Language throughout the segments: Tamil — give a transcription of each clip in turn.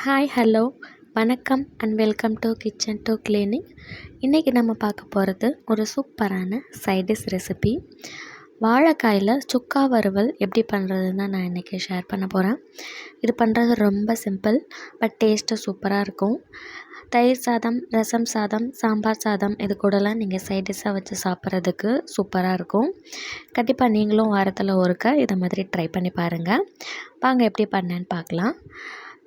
ஹாய் ஹலோ வணக்கம் and welcome to kitchen to cleaning இன்றைக்கி நம்ம பார்க்க போகிறது ஒரு சூப்பரான சைடிஷ் ரெசிபி வாழைக்காயில் சுக்கா வறுவல் எப்படி பண்ணுறதுன்னு தான் நான் இன்றைக்கி ஷேர் பண்ண போகிறேன் இது பண்ணுறது ரொம்ப சிம்பிள் பட் டேஸ்ட்டு சூப்பராக இருக்கும். தயிர் சாதம் ரசம் சாதம் சாம்பார் சாதம் இது கூடலாம் நீங்கள் சைடிஷாக வச்சு சாப்பிட்றதுக்கு சூப்பராக இருக்கும். கண்டிப்பாக நீங்களும் வாரத்தில் ஒருக்க இதை மாதிரி ட்ரை பண்ணி பாருங்கள் வாங்க எப்படி பண்ணேன்னு பார்க்கலாம்.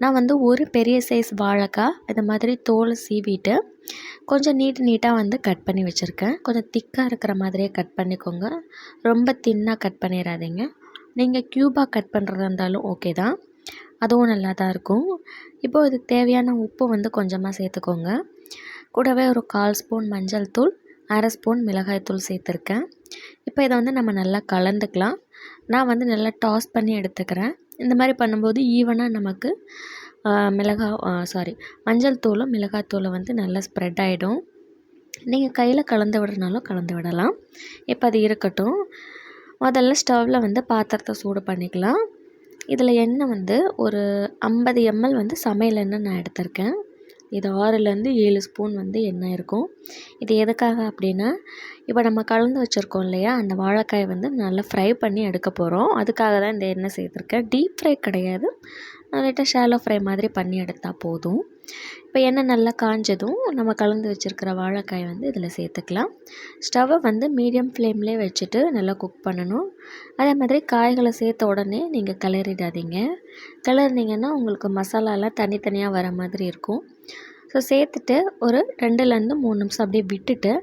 நான் வந்து ஒரு பெரிய சைஸ் வாழைக்காய் இது மாதிரி தோலை சீவிட்டு கொஞ்சம் நீட் நீட்டாக வந்து கட் பண்ணி வச்சுருக்கேன். கொஞ்சம் திக்காக இருக்கிற மாதிரியே கட் பண்ணிக்கோங்க. ரொம்ப தின்னாக கட் பண்ணிடாதீங்க. நீங்கள் க்யூபாக கட் பண்ணுறதா இருந்தாலும் ஓகே தான். அதுவும் நல்லா தான் இருக்கும். இப்போது இதுக்கு தேவையான உப்பு வந்து கொஞ்சமாக சேர்த்துக்கோங்க. கூடவே ஒரு கால் ஸ்பூன் மஞ்சள் தூள் அரை ஸ்பூன் மிளகாய் தூள் சேர்த்துருக்கேன். இப்போ இதை வந்து நம்ம நல்லா கலந்துக்கலாம். நான் வந்து நல்லா டாஸ் பண்ணி எடுத்துக்கிறேன். இந்த மாதிரி பண்ணும்போது ஈவனாக நமக்கு மிளகா சாரி மஞ்சள் தூளும் மிளகாய் தூளும் வந்து நல்லா ஸ்ப்ரெட் ஆகிடும் நீங்கள் கையில் கலந்து விடுறனாலும் கலந்து விடலாம். இப்போ அது இருக்கட்டும். முதல்ல ஸ்டவ்வில் வந்து பாத்திரத்தை சூடு பண்ணிக்கலாம். இதில் எண்ணெய் வந்து ஒரு ஐம்பது எம்எல் வந்து சமையல் எண்ணெய் நான் எடுத்திருக்கேன். இது ஆறுலேருந்து ஏழு ஸ்பூன் வந்து எண்ணெய் இருக்கும். இது எதுக்காக அப்படின்னா இப்போ நம்ம கலந்து வச்சுருக்கோம் இல்லையா அந்த வாழைக்காய் வந்து நல்லா ஃப்ரை பண்ணி எடுக்க போகிறோம் அதுக்காக தான் இந்த எண்ணெய் சேர்த்துருக்கேன். டீப் ஃப்ரை கிடையாது. லைட்டாக ஷாலோ ஃப்ரை மாதிரி பண்ணி எடுத்தால் போதும். இப்போ எண்ணெய் நல்லா காஞ்சதும் நம்ம கலந்து வச்சுருக்கிற வாழைக்காய் வந்து இதில் சேர்த்துக்கலாம். ஸ்டவ்வை வந்து மீடியம் ஃப்ளேம்லேயே வச்சுட்டு நல்லா குக் பண்ணணும். அதே மாதிரி காய்களை சேர்த்த உடனே நீங்கள் கிளறிடாதீங்க. கிளறினீங்கன்னா உங்களுக்கு மசாலாலாம் தனித்தனியாக வர மாதிரி இருக்கும். ஸோ சேர்த்துட்டு ஒரு ரெண்டுலேருந்து மூணு நிமிஷம் அப்படியே விட்டுட்டு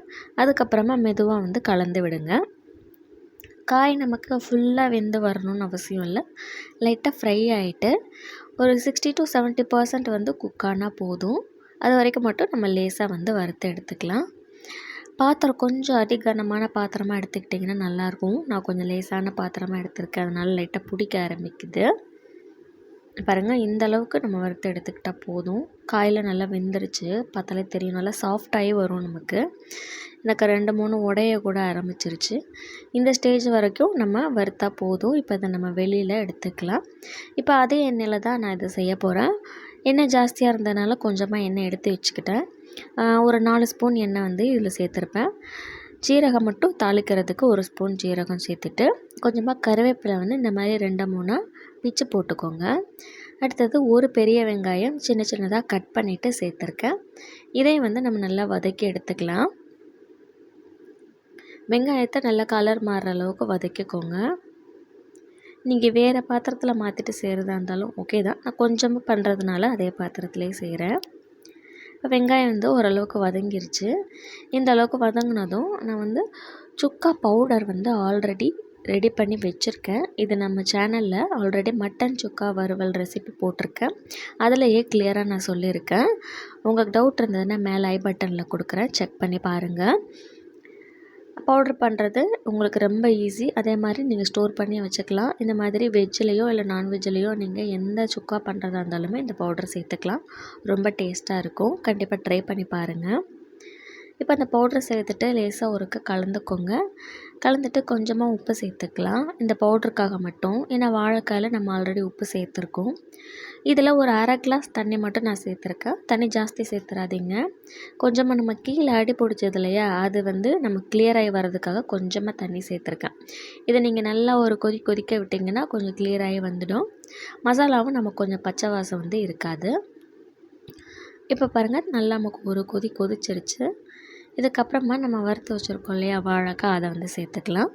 அதுக்கப்புறமா மெதுவாக வந்து கலந்து விடுங்க. காய் நமக்கு ஃபுல்லாக வெந்து வரணும்னு அவசியம் இல்லை. லைட்டாக ஃப்ரை ஆகிட்டு ஒரு சிக்ஸ்டி டு செவன்ட்டி பர்சன்ட் வந்து குக் ஆனால் போதும். அது வரைக்கும் மட்டும் நம்ம லேசாக வந்து வறுத்து எடுத்துக்கலாம். பாத்திரம் கொஞ்சம் அதிகனமான பாத்திரமாக எடுத்துக்கிட்டிங்கன்னா நல்லாயிருக்கும். நான் கொஞ்சம் லேசான பாத்திரமாக எடுத்திருக்கேன். அதனால் லைட்டாக பிடிக்க ஆரம்பிக்குது. பாருங்கள் இந்த அளவுக்கு நம்ம வறுத்து எடுத்துக்கிட்டால் போதும். காயில் நல்லா வெந்துருச்சு. பார்த்தாலே தெரியும். நல்லா சாஃப்டாகி வரும் நமக்கு. எனக்கு ரெண்டு மூணு உடைய கூட ஆரம்பிச்சிருச்சு. இந்த ஸ்டேஜ் வரைக்கும் நம்ம வறுத்தா போதும். இப்போ இதை நம்ம வெளியில் எடுத்துக்கலாம். இப்போ அதே எண்ணெயில் தான் நான் இதை செய்ய போகிறேன் எண்ணெய் ஜாஸ்தியாக இருந்ததுனால கொஞ்சமாக எண்ணெய் எடுத்து வச்சுக்கிட்டேன். ஒரு நாலு ஸ்பூன் எண்ணெய் வந்து இதில் சேர்த்துருப்பேன். சீரகம் மட்டும் தாளிக்கிறதுக்கு ஒரு ஸ்பூன் சீரகம் சேர்த்துட்டு கொஞ்சமாக கருவேப்பிலை வந்து இந்த மாதிரி ரெண்டு மூணாக பிச்சு போட்டுக்கோங்க. அடுத்தது ஒரு பெரிய வெங்காயம் சின்ன சின்னதாக கட் பண்ணிவிட்டு சேர்த்துருக்கேன். இதையும் வந்து நம்ம நல்லா வதக்கி எடுத்துக்கலாம். வெங்காயத்தை நல்லா கலர் மாறுற அளவுக்கு வதக்கிக்கோங்க. நீங்கள் வேறு பாத்திரத்தில் மாற்றிட்டு செய்கிறதா இருந்தாலும் ஓகே தான். நான் கொஞ்சமாக பண்ணுறதுனால அதே பாத்திரத்துலேயே செய்கிறேன் இப்போ வெங்காயம் வந்து ஓரளவுக்கு வதங்கிருச்சு. இந்த அளவுக்கு வதங்கினதும் நான் வந்து சுக்கா பவுடர் வந்து ஆல்ரெடி ரெடி பண்ணி வச்சுருக்கேன். இது நம்ம சேனலில் ஆல்ரெடி மட்டன் சுக்கா வறுவல் ரெசிபி போட்டிருக்கேன். அதிலையே கிளியராக நான் சொல்லியிருக்கேன். உங்களுக்கு டவுட் இருந்ததுன்னா மேலே ஐ பட்டனில் கொடுக்குறேன். செக் பண்ணி பாருங்கள் பவுட்ரு பண்ணுறது உங்களுக்கு ரொம்ப ஈஸி அதே மாதிரி நீங்கள் ஸ்டோர் பண்ணி வச்சுக்கலாம். இந்த மாதிரி வெஜ்ஜிலையோ இல்லை நான்வெஜ்ஜிலையோ நீங்கள் எந்த சுக்கா பண்ணுறதா இருந்தாலுமே இந்த பவுடர் சேர்த்துக்கலாம். ரொம்ப டேஸ்ட்டாக இருக்கும். கண்டிப்பாக ட்ரை பண்ணி பாருங்கள் இப்போ அந்த பவுட்ரு சேர்த்துட்டு லேசாக ஒருக்க கலந்துக்கோங்க. கலந்துட்டு கொஞ்சமாக உப்பு சேர்த்துக்கலாம். இந்த பவுட்ருக்காக மட்டும். ஏன்னா வாழைக்காயில் நம்ம ஆல்ரெடி உப்பு சேர்த்துருக்கோம். இதில் ஒரு அரை கிளாஸ் தண்ணி மட்டும் நான் சேர்த்துருக்கேன். தண்ணி ஜாஸ்தி சேர்த்துறாதீங்க. கொஞ்சமாக நம்ம கீழே அடி பிடிச்சது இல்லையா? அது வந்து நம்ம கிளியராகி வர்றதுக்காக கொஞ்சமாக தண்ணி சேர்த்துருக்கேன். இதை நீங்கள் நல்லா ஒரு கொதி கொதிக்க விட்டிங்கன்னா கொஞ்சம் கிளியராகி வந்துடும். மசாலாவும் நமக்கு கொஞ்சம் பச்சை வாசம் வந்து இருக்காது. இப்போ பாருங்கள் நல்லா நமக்கு ஒரு கொதி கொதிச்சிருச்சு. இதுக்கப்புறமா நம்ம வறுத்து வச்சுருக்கோம் இல்லையா? வாழைக்காய் அதை வந்து சேர்த்துக்கலாம்.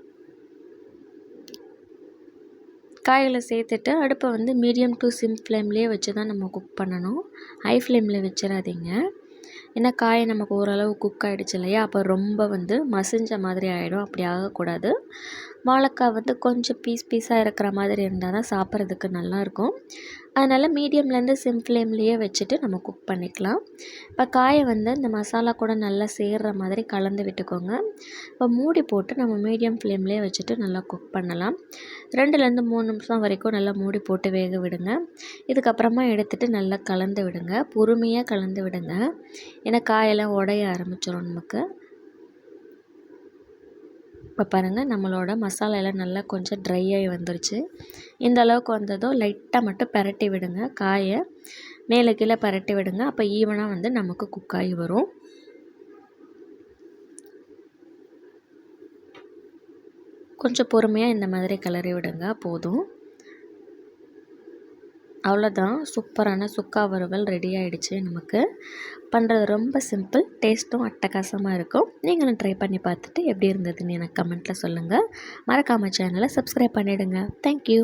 காய்களை சேர்த்துட்டு அடுப்பை வந்து மீடியம் டு சிம் ஃப்ளேம்லேயே வச்சு தான் நம்ம குக் பண்ணணும். ஹை ஃப்ளேமில் வச்சிடாதீங்க. ஏன்னா காய் நமக்கு ஓரளவு குக் ஆகிடுச்சு இல்லையா? அப்போ ரொம்ப வந்து மசிஞ்ச மாதிரி ஆகிடும் அப்படி ஆகக்கூடாது. வாழைக்காய் வந்து கொஞ்சம் பீஸ் பீஸாக இருக்கிற மாதிரி இருந்தால் தான் சாப்பிட்றதுக்கு நல்லாயிருக்கும். அதனால் மீடியம்லேருந்து சிம் ஃப்ளேம்லேயே வச்சுட்டு நம்ம குக் பண்ணிக்கலாம். இப்போ காயை வந்து இந்த மசாலா கூட நல்லா சேர்கிற மாதிரி கலந்து விட்டுக்கோங்க. இப்போ மூடி போட்டு நம்ம மீடியம் ஃப்ளேம்லேயே வச்சுட்டு நல்லா குக் பண்ணலாம். ரெண்டுலேருந்து மூணு நிமிஷம் வரைக்கும் நல்லா மூடி போட்டு வேக விடுங்க. இதுக்கப்புறமா எடுத்துகிட்டு நல்லா கலந்து விடுங்க. பொறுமையாக கலந்து விடுங்க. ஏன்னா காயெல்லாம் உடைய ஆரம்பிச்சிடும் நமக்கு. இப்போ பாருங்கள் நம்மளோட மசாலா எல்லாம் நல்லா கொஞ்சம் ட்ரை ஆகி வந்துருச்சு. இந்த அளவுக்கு வந்ததும் லைட்டாக மட்டும் பரட்டி விடுங்க. காயை மேலே கீழே பரட்டி விடுங்க. அப்போ ஈவனாக வந்து நமக்கு குக்காகி வரும். கொஞ்சம் பொறுமையாக இந்த மாதிரி கிளறி விடுங்க. போதும். அவ்வளோதான். சூப்பரான சுக்கா வறுவல் ரெடி ஆகிடுச்சு நமக்கு. பண்ணுறது ரொம்ப சிம்பிள் டேஸ்ட்டும் அட்டகாசமாக இருக்கும். நீங்களும் ட்ரை பண்ணி பார்த்துட்டு எப்படி இருந்ததுன்னு எனக்கு கமெண்ட்டில் சொல்லுங்கள் மறக்காமல் சேனலை சப்ஸ்கிரைப் பண்ணிவிடுங்க தேங்க்யூ